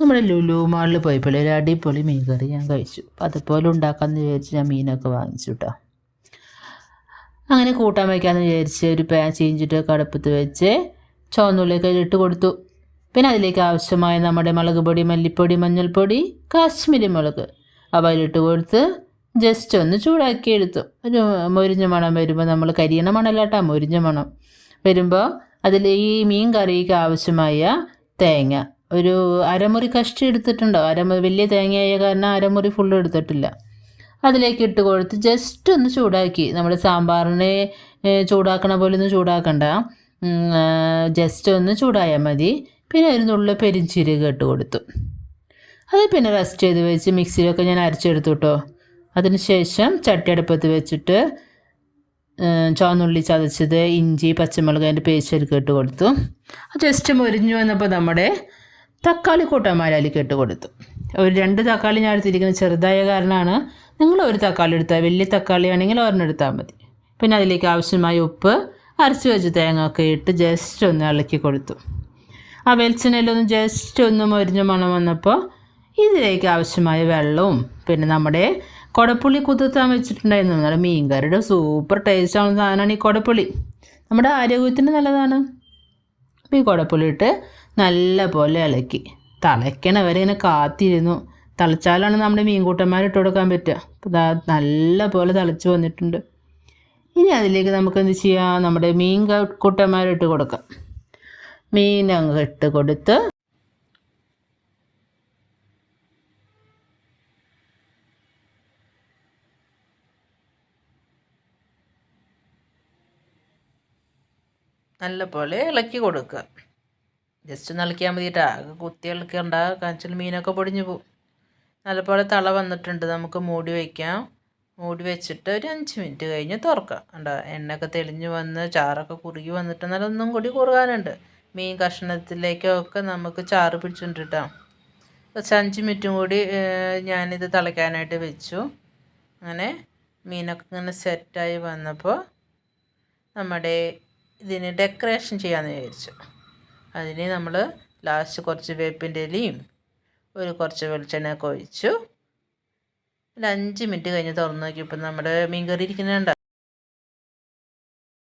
നമ്മുടെ ലുലു മാളിൽ പോയപ്പോൾ ഒരു അടിപൊളി മീൻ കറി ഞാൻ കഴിച്ചു. അപ്പം അതുപോലെ ഉണ്ടാക്കാമെന്ന് വിചാരിച്ച് ഞാൻ മീനൊക്കെ വാങ്ങിച്ചു കേട്ടോ അങ്ങനെ കൂട്ടാൻ വയ്ക്കാമെന്ന് വിചാരിച്ച് ഒരു പാൻ ചീഞ്ചിട്ട് കടുപ്പത്ത് വെച്ച് ചുവന്നുള്ളിയൊക്കെ ഇട്ട് കൊടുത്തു. പിന്നെ അതിലേക്ക് ആവശ്യമായ നമ്മുടെ മുളക് പൊടി മല്ലിപ്പൊടി മഞ്ഞൾപ്പൊടി കാശ്മീരി മുളക് അവ അതിലിട്ട് കൊടുത്ത് ജസ്റ്റ് ഒന്ന് ചൂടാക്കി എടുത്തു. ഒരു മൊരിഞ്ഞ മണം വരുമ്പോൾ നമ്മൾ കരിയണ മണല്ലാട്ടാ മൊരിഞ്ഞ മണം വരുമ്പോൾ അതിൽ ഈ മീൻ കറിക്ക് ആവശ്യമായ തേങ്ങ ഒരു അരമുറി കഷ്ടി എടുത്തിട്ടുണ്ടോ? അരമുറി വലിയ തേങ്ങയായ കാരണം അരമുറി ഫുള്ള് എടുത്തിട്ടില്ല. അതിലേക്ക് ഇട്ട് കൊടുത്ത് ജസ്റ്റ് ഒന്ന് ചൂടാക്കി. നമ്മൾ സാമ്പാറിനെ ചൂടാക്കണ പോലെ ഒന്നും ചൂടാക്കണ്ട. ജസ്റ്റ് ഒന്ന് ചൂടായാൽ മതി. പിന്നെ ഒരു നുള്ള പെരിഞ്ചീരക ഇട്ട് കൊടുത്തു. അത് പിന്നെ റെസ്റ്റ് ചെയ്ത് വെച്ച് മിക്സിയിലൊക്കെ ഞാൻ അരച്ചെടുത്തു കേട്ടോ അതിനുശേഷം ചട്ടി അടുപ്പത്ത് വെച്ചിട്ട് ചുവന്നുള്ളി ചതച്ചത് ഇഞ്ചി പച്ചമുളക് അതിന്റെ പേസ്റ്റ് ഇട്ട് കൊടുത്തു. ജസ്റ്റ് മൊരിഞ്ഞു വന്നപ്പോൾ നമ്മുടെ തക്കാളി കൂട്ടന്മാരാലിക്ക് ഇട്ട് കൊടുത്തു ഒരു രണ്ട് തക്കാളി ഞാൻ എടുത്തിരിക്കുന്നത് ചെറുതായ കാരണമാണ്. നിങ്ങൾ ഒരു തക്കാളി എടുത്താൽ വലിയ തക്കാളി ആണെങ്കിൽ ഒരെണ്ണം എടുത്താൽ മതി. പിന്നെ അതിലേക്ക് ആവശ്യമായ ഉപ്പ് അരച്ച് വെച്ച് തേങ്ങ ഒക്കെ ഇട്ട് ജസ്റ്റ് ഒന്ന് ഇളക്കി കൊടുത്തു. ആ വെളിച്ചെണ്ണയിലൊന്ന് ജസ്റ്റ് ഒന്ന് മൊരിഞ്ഞ മണം വന്നപ്പോൾ ഇതിലേക്ക് ആവശ്യമായ വെള്ളവും പിന്നെ നമ്മുടെ കുടപ്പുളി കുതിർത്താൻ വെച്ചിട്ടുണ്ടായിരുന്നു. നമ്മുടെ മീൻകറിയുടെ സൂപ്പർ ടേസ്റ്റാണ് സാധനമാണ് ഈ കുടപ്പുളി നമ്മുടെ ആരോഗ്യത്തിന് നല്ലതാണ്. അപ്പോൾ ഈ കുടപ്പുളിട്ട് നല്ല പോലെ ഇളക്കി. തിളയ്ക്കണ വരെ ഇങ്ങനെ കാത്തിരുന്നു. തിളച്ചാലാണ് നമ്മുടെ മീൻകൂട്ടന്മാർ ഇട്ട് കൊടുക്കാൻ പറ്റുക. ദാ നല്ല പോലെ തിളച്ച് വന്നിട്ടുണ്ട്. ഇനി അതിലേക്ക് നമുക്ക് എന്ത് ചെയ്യാം? നമ്മുടെ മീൻ കൂട്ടന്മാരിട്ട് കൊടുക്കാം. മീൻ അങ്ങ് ഇട്ട് കൊടുത്ത് നല്ല പോലെ ഇളക്കി കൊടുക്കുക. ജസ്റ്റ് ഒന്ന് ഇളക്കിയാൽ മതിട്ടാ. കുത്തി ഇളക്കണ്ട. കാണിച്ചാൽ മീനൊക്കെ പൊടിഞ്ഞു പോകും. നല്ലപോലെ തള വന്നിട്ടുണ്ട്. നമുക്ക് മൂടി വയ്ക്കാം മൂടി വെച്ചിട്ട് ഒരു അഞ്ച് മിനിറ്റ് കഴിഞ്ഞ് തുറക്കാം. കണ്ടോ? എണ്ണയൊക്കെ തെളിഞ്ഞ് വന്ന് ചാറൊക്കെ കുറുകി വന്നിട്ട് നല്ല ഒന്നും കൂടി കുറുകാനുണ്ട്. മീൻ കഷ്ണത്തിലേക്കൊക്കെ നമുക്ക് ചാറ് പിടിച്ചിട്ടുണ്ട് കുറച്ച് അഞ്ച് മിനിറ്റും കൂടി ഞാനിത് തിളയ്ക്കാനായിട്ട് വെച്ചു. അങ്ങനെ മീനൊക്കെ ഇങ്ങനെ സെറ്റായി വന്നപ്പോൾ നമ്മുടെ ഇതിന് ഡെക്കറേഷൻ ചെയ്യാമെന്ന് വിചാരിച്ചു. അതിന് നമ്മൾ ലാസ്റ്റ് കുറച്ച് വേപ്പിന്റെ ഇലയും ഒരു കുറച്ച് വെളിച്ചെണ്ണയൊക്കെ ഒഴിച്ചു. ഒരു അഞ്ച് മിനിറ്റ് കഴിഞ്ഞ് തുറന്ന് നോക്കിയപ്പോൾ നമ്മുടെ മീൻ കറി ഇരിക്കുന്നുണ്ട്.